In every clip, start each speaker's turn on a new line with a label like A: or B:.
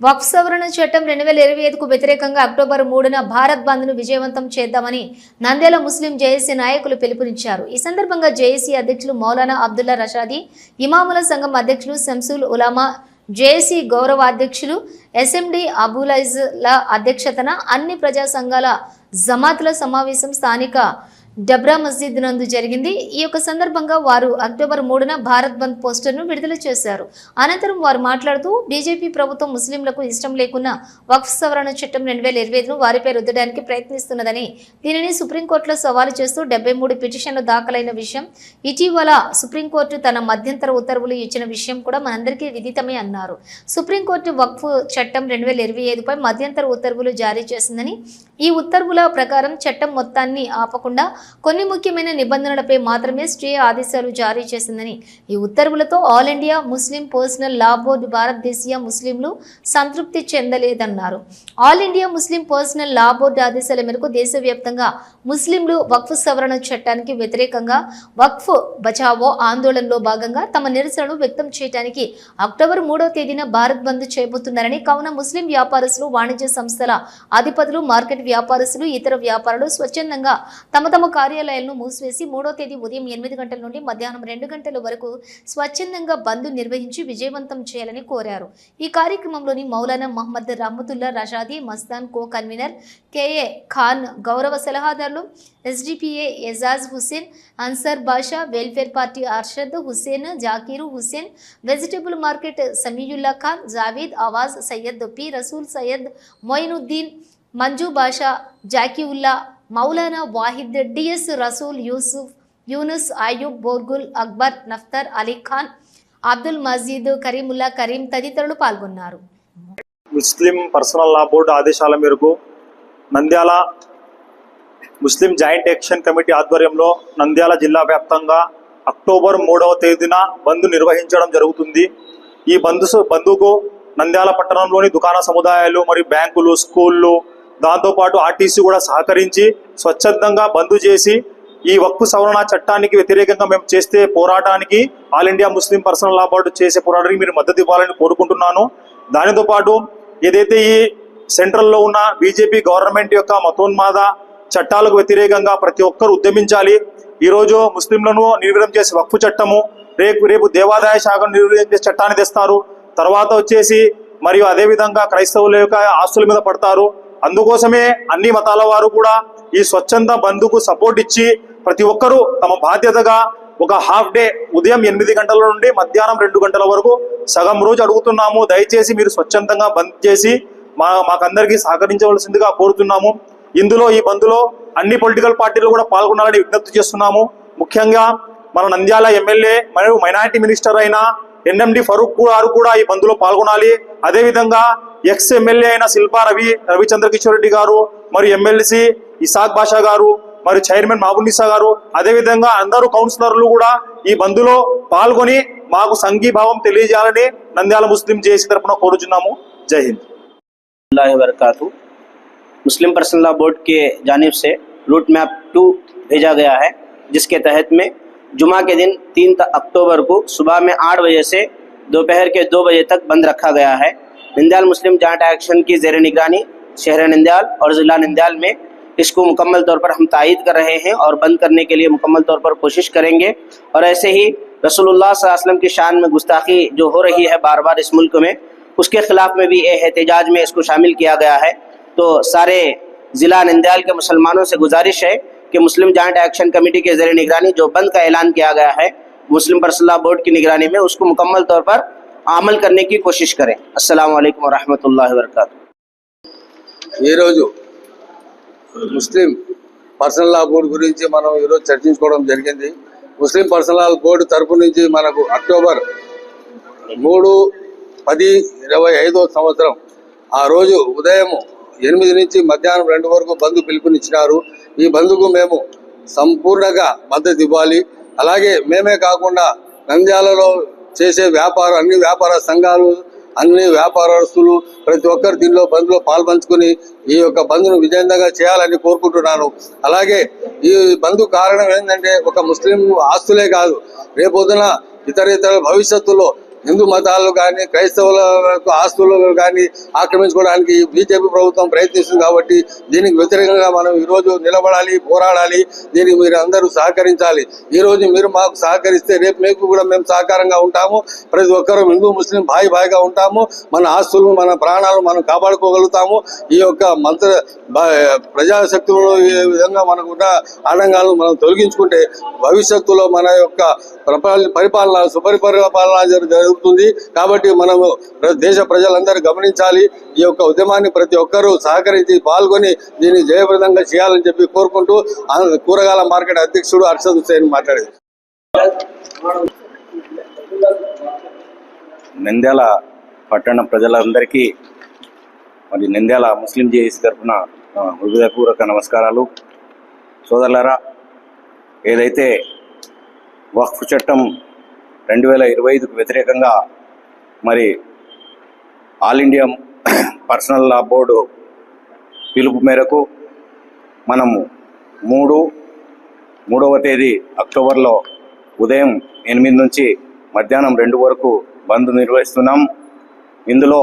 A: వక్ఫ్ సవరణ చట్టం రెండు వేల ఇరవై ఐదుకు వ్యతిరేకంగా అక్టోబర్ మూడున భారత్ బంద్ను విజయవంతం చేద్దామని నంద్యాల ముస్లిం జేఏసీ నాయకులు పిలుపునిచ్చారు. ఈ సందర్భంగా జేఏసీ అధ్యక్షులు మౌలానా అబ్దుల్లా రషాదీ ఇమాముల సంఘం అధ్యక్షులు శంసుల్ ఉలామా జేఏసీ గౌరవ అధ్యక్షులు ఎస్ఎండి అబులైజ్ల అధ్యక్షతన అన్ని ప్రజా సంఘాల జమాతుల సమావేశం స్థానిక డబ్రా మస్జిద్ నందు జరిగింది. ఈ యొక్క సందర్భంగా వారు అక్టోబర్ మూడున భారత్ బంద్ పోస్టర్ను విడుదల చేశారు. అనంతరం వారు మాట్లాడుతూ బీజేపీ ప్రభుత్వం ముస్లింలకు ఇష్టం లేకున్నా వక్ఫ్ సవరణ చట్టం రెండు వేల ఇరవై ఐదును వారిపై రుద్దడానికి ప్రయత్నిస్తున్నదని దీనిని సుప్రీంకోర్టులో సవాలు చేస్తూ డెబ్బై మూడు పిటిషన్లు దాఖలైన విషయం ఇటీవల సుప్రీంకోర్టు తన మధ్యంతర ఉత్తర్వులు ఇచ్చిన విషయం కూడా మనందరికీ విదితమే అన్నారు. సుప్రీంకోర్టు వక్ఫ్ చట్టం రెండు వేల ఇరవై ఐదుపై మధ్యంతర ఉత్తర్వులు జారీ చేసిందని ఈ ఉత్తర్వుల ప్రకారం చట్టం మొత్తాన్ని ఆపకుండా కొన్ని ముఖ్యమైన నిబంధనలపై మాత్రమే స్టే ఆదేశాలు జారీ చేసిందని ఈ ఉత్తర్వులతో All India Muslim Personal Law Board భారతదేశీయ ముస్లింలు సంతృప్తి చెందలేదన్నారు. All India Muslim Personal Law Board ఆదేశాల మేరకు దేశవ్యాప్తంగా ముస్లింలు వక్ఫ్ సవరణ చట్టానికి వ్యతిరేకంగా వక్ఫ్ బచావో ఆందోళనలో భాగంగా తమ నిరసనను వ్యక్తం చేయడానికి అక్టోబర్ మూడో తేదీన భారత్ బంద్ చేయబోతున్నారని కావున ముస్లిం వ్యాపారస్తులు వాణిజ్య సంస్థల అధిపతులు మార్కెట్ వ్యాపారస్తులు ఇతర వ్యాపారులు స్వచ్ఛందంగా తమ తమ కార్యాలయాలను మూసివేసి మూడో తేదీ ఉదయం ఎనిమిది గంటల నుండి మధ్యాహ్నం రెండు గంటల వరకు స్వచ్ఛందంగా బంద్ నిర్వహించి విజయవంతం చేయాలని కోరారు. ఈ కార్యక్రమంలోని Maulana Mohammed Rahamatullah Rashadi Mastan co convener KA Khan గౌరవ సలహాదారులు SDPA Ejaz Hussain Ansar Basha Welfare Party Arshad Hussain Zakir Hussain vegetable market Samiullah Khan Javeed Awaz Syed P Rasool Syed Moinuddin Manju Basha Zakiullah Maulana Wahid DS Rasool Yusuf Younus Ayub Borgul Akbar Naftar Ali Khan Abdul Majeed Kareemullah Kareem తదితరులు పాల్గొన్నారు.
B: Muslim Personal Law Board ఆదేశాల మేరకు Nandyal Muslim joint action committee ఆధ్వర్యంలో నంద్యాల జిల్లా వ్యాప్తంగా October మూడవ తేదీన బంద్ నిర్వహించడం జరుగుతుంది. ఈ బంద్ బంద్కు నంద్యాల పట్టణంలోని దుకాణ సముదాయాలు మరియు బ్యాంకులు స్కూళ్ళు దాంతోపాటు ఆర్టీసీ కూడా సహకరించి స్వచ్ఛందంగా బంద్ చేసి ఈ వక్ఫ్ సవరణ చట్టానికి వ్యతిరేకంగా మేము చేస్తే పోరాటానికి All India Muslim Personal Law Board చేసే పోరాటానికి మీరు మద్దతు ఇవ్వాలని కోరుకుంటున్నాను. దానితో పాటు ఏదైతే ఈ సెంట్రల్లో ఉన్న బీజేపీ గవర్నమెంట్ యొక్క మతోన్మాద చట్టాలకు వ్యతిరేకంగా ప్రతి ఒక్కరు ఉద్యమించాలి. ఈరోజు ముస్లింలను నిర్వీర్యం చేసే వక్ఫ్ చట్టము రేపు రేపు దేవాదాయ శాఖను నిర్వీర్యం చేసే చట్టాన్ని తెస్తారు. తర్వాత వచ్చేసి మరియు అదేవిధంగా క్రైస్తవుల యొక్క ఆస్తుల మీద పడతారు. అందుకోసమే అన్ని మతాల వారు కూడా ఈ స్వచ్ఛంద బంధుకు సపోర్ట్ ఇచ్చి ప్రతి ఒక్కరూ తమ బాధ్యతగా ఒక హాఫ్ డే ఉదయం ఎనిమిది గంటల నుండి మధ్యాహ్నం రెండు గంటల వరకు సగం రోజు అడుగుతున్నాము. దయచేసి మీరు స్వచ్ఛందంగా బంద్ చేసి మా మాకందరికీ సహకరించవలసిందిగా కోరుతున్నాము. ఇందులో ఈ బంద్లో అన్ని పొలిటికల్ పార్టీలు కూడా పాల్గొనాలని విజ్ఞప్తి చేస్తున్నాము. ముఖ్యంగా మన నంద్యాల ఎమ్మెల్యే మరియు మైనారిటీ మినిస్టర్ అయిన ఎన్ఎండి ఫరూక్ గారు కూడా ఈ బంద్లో పాల్గొనాలి. అదేవిధంగా ఎక్స్ ఎమ్మెల్యే అయిన శిల్పా రవి రవిచంద్ర కిషోర్ రెడ్డి గారు మరియు ఎమ్మెల్సీ ఇసాక్ బాషా గారు మరియు చైర్మన్ మహబూనిసా గారు అదేవిధంగా అందరూ కౌన్సిలర్లు కూడా ఈ బంద్లో పాల్గొని మాకు సంఘీభావం తెలియజేయాలని నంద్యాల ముస్లిం జేసీ తరపున కోరుచున్నాము జై హింద్
C: अल्लाह वरकत मुस्लिम पर्सनल लॉ बोर्ड के जानिब से रूट मैप टू भेजा गया है जिसके तहत में जुमा के दिन तीन अक्टूबर को सुबह में आठ बजे से दोपहर के दो बजे तक बंद रखा गया है नंदयाल मुस्लिम जाट एक्शन की जेर निगरानी, शहर नंदयाल और ज़िला नंदयाल में इसको मुकम्मल तौर पर हम तायद कर रहे हैं और बंद करने के लिए मुकम्मल तौर पर कोशिश करेंगे। और ऐसे ही अलैहि वसल्लम की शान में गुस्ताखी जो हो रही है बार बार इस मुल्क में, उसके खिलाफ में भी एहतजाज में इसको शामिल किया गया है। तो सारे ज़िला नंदयाल के मुसलमानों से गुजारिश है कि मुस्लिम जॉइंट एक्शन कमेटी के ज़रिए निगरानी जो बंद का ऐलान किया गया है, मुस्लिम पर्सनल बोर्ड की निगरानी में उसको मुकम्मल तौर पर అమలు కర్నే కోషిష్ కరే అస్సలం వాలేకుం వరహమతుల్లాహి వరకాతు
D: ఈరోజు ముస్లిం పర్సనల్ లా బోర్డు గురించి మనం ఈరోజు చర్చించుకోవడం జరిగింది. ముస్లిం పర్సనల్ లా బోర్డు తరపు నుంచి మనకు అక్టోబర్ మూడు పది ఇరవై ఐదో సంవత్సరం ఆ రోజు ఉదయం ఎనిమిది నుంచి మధ్యాహ్నం రెండు వరకు బంధు పిలుపునిచ్చినారు. ఈ బంధుకు మేము సంపూర్ణంగా మద్దతు ఇవ్వాలి. అలాగే మేమే కాకుండా నంద్యాలలో చేసే వ్యాపారం అన్ని వ్యాపార సంఘాలు అన్ని వ్యాపారస్తులు ప్రతి ఒక్కరు దీనిలో బంద్లో పాల్పంచుకుని ఈ యొక్క బంద్ను విజయంగా చేయాలని కోరుకుంటున్నాను. అలాగే ఈ బంద్ కారణం ఏంటంటే ఒక ముస్లిం ఆస్తులే కాదు. రేపొద్దున ఇతర ఇతర భవిష్యత్తులో హిందూ మతాలు కానీ క్రైస్తవుల ఆస్తులు కానీ ఆక్రమించుకోవడానికి బీజేపీ ప్రభుత్వం ప్రయత్నిస్తుంది కాబట్టి దీనికి వ్యతిరేకంగా మనం ఈరోజు నిలబడాలి పోరాడాలి. దీనికి మీరు అందరూ సహకరించాలి. ఈరోజు మీరు మాకు సహకరిస్తే రేపు మీకు కూడా మేము సహకారంగా ఉంటాము. ప్రతి ఒక్కరూ హిందూ ముస్లిం భాయి భాయిగా ఉంటాము. మన ఆస్తులు మన ప్రాణాలు మనం కాపాడుకోగలుగుతాము. ఈ యొక్క మంత్ర బ- ప్రజాశక్తులను ఈ విధంగా మనకు ఉన్న ఆటంకాలను మనం తొలగించుకుంటే భవిష్యత్తులో మన యొక్క పరిపాలన సుపరిపరిపాలన జరుగుతుంది జరుగుతుంది. కాబట్టి మనము ప్ర- దేశ ప్రజలందరూ గమనించాలి. ఈ యొక్క ఉద్యమాన్ని ప్రతి ఒక్కరూ సహకరించి పాల్గొని దీన్ని జయప్రదంగా చేయాలని చెప్పి కోరుకుంటూ ఆ కూరగాయల మార్కెట్ అధ్యక్షుడు అర్షద్ హుసేన్ మాట్లాడేది
E: నంద్యాల పట్టణ ప్రజలందరికీ మరి నంద్యాల ముస్లిం జేఏసీ తరఫున హృదయపూర్వక నమస్కారాలు. సోదరులారా ఏదైతే వక్ఫ్ చట్టం రెండు వేల ఇరవై ఐదుకు వ్యతిరేకంగా మరి All India Personal Law Board పిలుపు మేరకు మనము మూడు మూడవ తేదీ అక్టోబర్లో ఉదయం ఎనిమిది నుంచి మధ్యాహ్నం రెండు వరకు బంద్ నిర్వహిస్తున్నాం. ఇందులో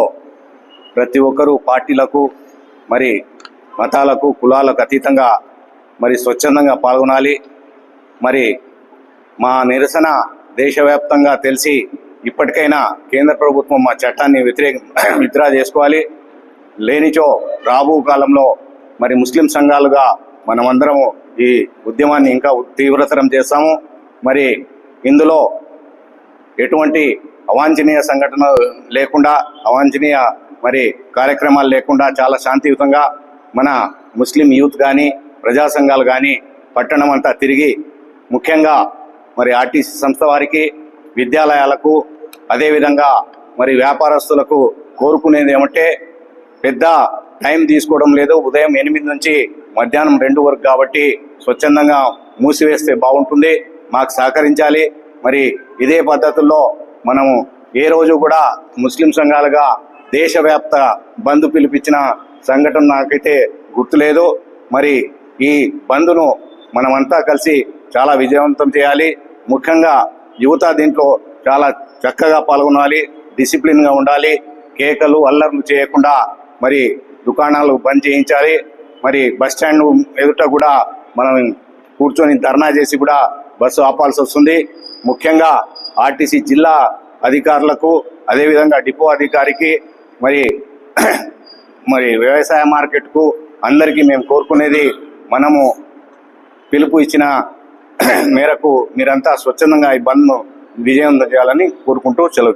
E: ప్రతి ఒక్కరూ పార్టీలకు మరి మతాలకు కులాలకు అతీతంగా మరి స్వచ్ఛందంగా పాల్గొనాలి. మరి మా నిరసన దేశవ్యాప్తంగా తెలిసి ఇప్పటికైనా కేంద్ర ప్రభుత్వం మా చట్టాన్ని వ్యతిరేక విత్డ్రా చేసుకోవాలి. లేనిచో రాబో కాలంలో మరి ముస్లిం సంఘాలుగా మనమందరము ఈ ఉద్యమాన్ని ఇంకా తీవ్రతరం చేస్తాము. మరి ఇందులో ఎటువంటి అవాంఛనీయ సంఘటన లేకుండా అవాంఛనీయ మరి కార్యక్రమాలు లేకుండా చాలా శాంతియుతంగా మన ముస్లిం యూత్ కానీ ప్రజా సంఘాలు కానీ పట్టణం అంతా తిరిగి ముఖ్యంగా మరి ఆర్టీసీ సంస్థ వారికి విద్యాలయాలకు అదేవిధంగా మరి వ్యాపారస్తులకు కోరుకునేది ఏమంటే పెద్ద టైం తీసుకోవడం లేదు. ఉదయం ఎనిమిది నుంచి మధ్యాహ్నం రెండు వరకు కాబట్టి స్వచ్ఛందంగా మూసివేస్తే బాగుంటుంది. మాకు సహకరించాలి. మరి ఇదే పద్ధతుల్లో మనము ఏ రోజు కూడా ముస్లిం సంఘాలుగా దేశవ్యాప్త బంద్ పిలిపించిన సంఘటన నాకైతే గుర్తులేదు. మరి ఈ బంద్ను మనమంతా కలిసి చాలా విజయవంతం చేయాలి. ముఖ్యంగా యువత దీంట్లో చాలా చక్కగా పాల్గొనాలి డిసిప్లిన్గా ఉండాలి. కేకలు అల్లర్లు చేయకుండా మరి దుకాణాలు బంద్ చేయించాలి. మరి బస్ స్టాండ్ ఎదుట కూడా మనం కూర్చొని ధర్నా చేసి కూడా బస్సు ఆపాల్సి వస్తుంది. ముఖ్యంగా ఆర్టీసీ జిల్లా అధికారులకు అదేవిధంగా డిపో అధికారికి మరి మరి వ్యవసాయ మార్కెట్కు అందరికీ మేము కోరుకునేది మనము పిలుపు ఇచ్చిన మేరకు మీరంతా స్వచ్ఛందంగా ఈ బంద్ను విజయం చేయాలని కోరుకుంటూ సెలవు